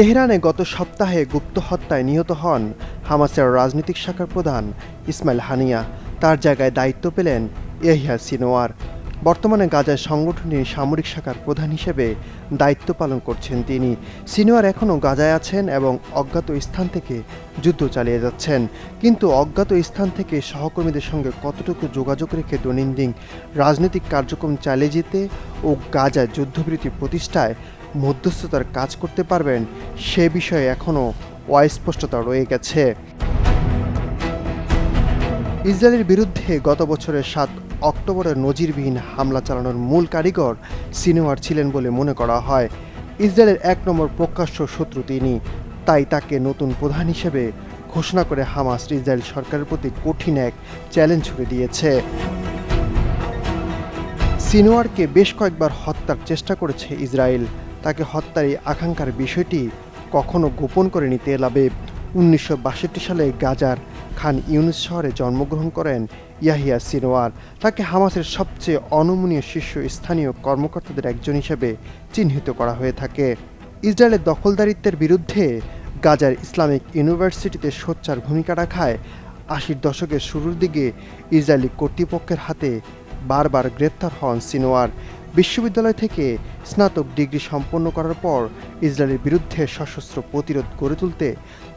তেহরানে গত সপ্তাহে গুপ্ত হত্যায় নিহত হন হামাসের রাজনৈতিক শাখার প্রধান ইসমাইল হানিয়া। তার জায়গায় দায়িত্ব পেলেন ইয়াহিয়া সিনোয়ার। বর্তমানে গাজায় সংগঠনের সামরিক শাখার প্রধান হিসেবে দায়িত্ব পালন করছেন তিনি। সিনোয়ার এখনও গাজায় আছেন এবং অজ্ঞাত স্থান থেকে যুদ্ধ চালিয়ে যাচ্ছেন। কিন্তু অজ্ঞাত স্থান থেকে সহকর্মীদের সঙ্গে কতটুকু যোগাযোগ রেখে দৈনন্দিন রাজনৈতিক কার্যক্রম চালিয়ে যেতে ও গাজায় যুদ্ধবিরতি প্রতিষ্ঠায় মধ্যস্থতার কাজ করতে পারবেন, সে বিষয়ে এখনও অস্পষ্টতা রয়ে গেছে। ইসরায়েলের বিরুদ্ধে গত বছরের সাত অক্টোবরের নজিরবিহীন হামলা চালানোর মূল কারিগর সিনোয়ার ছিলেন বলে মনে করা হয়। ইসরায়েলের এক নম্বর প্রকাশ্য শত্রু তিনি। তাই তাকে নতুন প্রধান হিসেবে ঘোষণা করে হামাস ইসরায়েল সরকারের প্রতি কঠিন এক চ্যালেঞ্জ ছুড়ে দিয়েছে। সিনোয়ারকে বেশ কয়েকবার হত্যার চেষ্টা করেছে ইসরায়েল। তাকে হত্যার এই আকাঙ্ক্ষার বিষয়টি কখনো গোপন করেনি তেল আবিব উনিশশো সালে গাজার খান ইউনুস শহরে জন্মগ্রহণ করেন ইয়াহিয়া সিনোয়ার তাকে হামাসের সবচেয়ে অনমনীয় শীর্ষ স্থানীয় কর্মকর্তাদের একজন হিসেবে চিহ্নিত করা হয়ে থাকে। ইসরায়েলের দখলদারিত্বের বিরুদ্ধে গাজার ইসলামিক ইউনিভার্সিটিতে সোচ্চার ভূমিকা রাখায় আশির দশকের শুরুর দিকে ইসরায়েলি কর্তৃপক্ষের হাতে বারবার গ্রেপ্তার হন সিনোয়ার বিশ্ববিদ্যালয় থেকে স্নাতক ডিগ্রি সম্পন্ন করার পর ইসরায়েলের বিরুদ্ধে সশস্ত্র প্রতিরোধ গড়ে তুলতে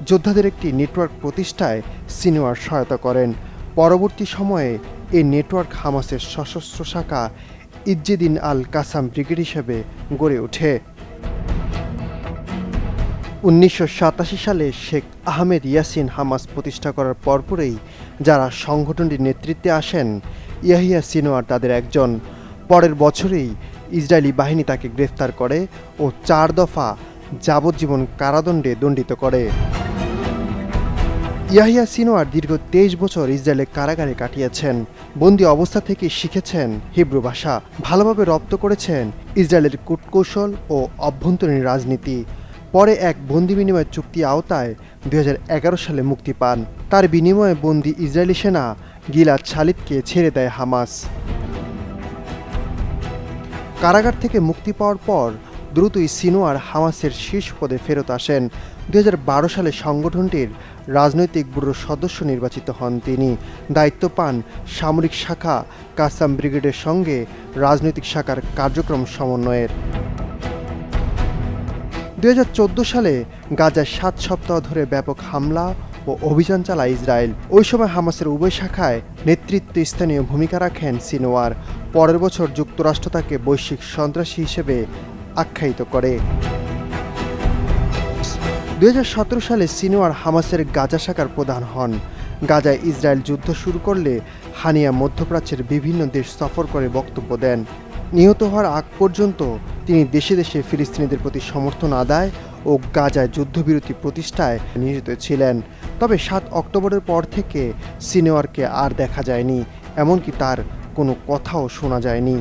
যোদ্ধাদের একটি নেটওয়ার্ক প্রতিষ্ঠায় সিনোয়ার সহায়তা করেন। পরবর্তী সময়ে এই নেটওয়ার্ক হামাসের সশস্ত্র শাখা ইজ্জেদিন আল কাসাম ব্রিগেড হিসেবে গড়ে ওঠে। উনিশশো সাতাশি সালে শেখ আহমেদ ইয়াসিন হামাস প্রতিষ্ঠা করার পরপরই যারা সংগঠনটির নেতৃত্বে আসেন, ইয়াহিয়া সিনোয়ার তাদের একজন। পরের বছরেই ইসরায়েলি বাহিনী তাকে গ্রেফতার করে ও চার দফা যাবজ্জীবন কারাদণ্ডে দণ্ডিত করে। ইয়াহিয়া সিনোয়ার দীর্ঘ তেইশ বছর ইসরায়েলের কারাগারে কাটিয়েছেন। বন্দি অবস্থা থেকে শিখেছেন হিব্রু ভাষা। ভালোভাবে রপ্ত করেছেন ইসরায়েলের কূটকৌশল ও অভ্যন্তরীণ রাজনীতি। পরে এক বন্দি বিনিময় চুক্তি আওতায় দু হাজার এগারো সালে মুক্তি পান। তার বিনিময়ে বন্দি ইসরায়েলি সেনা গিলাদ শালিদকে ছেড়ে দেয় হামাস। কারাগার থেকে মুক্তি পাওয়ার পর দ্রুতই সিনোয়ার হামাসের শীর্ষ পদে ফেরত আসেন। দু হাজার বারো সালে সংগঠনটির রাজনৈতিক ব্যুরোর সদস্য নির্বাচিত হন তিনি। দায়িত্ব পান সামরিক শাখা কাসাম ব্রিগেডের সঙ্গে রাজনৈতিক শাখার কার্যক্রম সমন্বয়ের। দু হাজার চোদ্দ সালে গাজায় সাত সপ্তাহ ধরে ব্যাপক হামলা ও অভিযান চালায় ইসরায়েল। ওই সময় হামাসের উভয় শাখায় নেতৃত্ব স্থানীয় ভূমিকা রাখেন সিনোয়ার। পরের বছর যুক্তরাষ্ট্র তাকে বৈশ্বিক সন্ত্রাসী হিসেবে আখ্যায়িত করে। দুই হাজার সতেরো সালে সিনোয়ার হামাসের গাজা শাখার প্রধান হন। গাজায় ইসরায়েল যুদ্ধ শুরু করলে হানিয়া মধ্যপ্রাচ্যের বিভিন্ন দেশ সফর করে বক্তব্য দেন। নিহত হওয়ার আগ পর্যন্ত তিনি দেশে দেশে ফিলিস্তিনিদের প্রতি সমর্থন আদায় ও গাজায় যুদ্ধবিরতি প্রতিষ্ঠায় নিয়োজিত ছিলেন। তবে সাত অক্টোবরের পর থেকে সিনেওয়ারকে আর দেখা যায়নি, এমনকি তার কোনো কথাও শোনা যায়নি।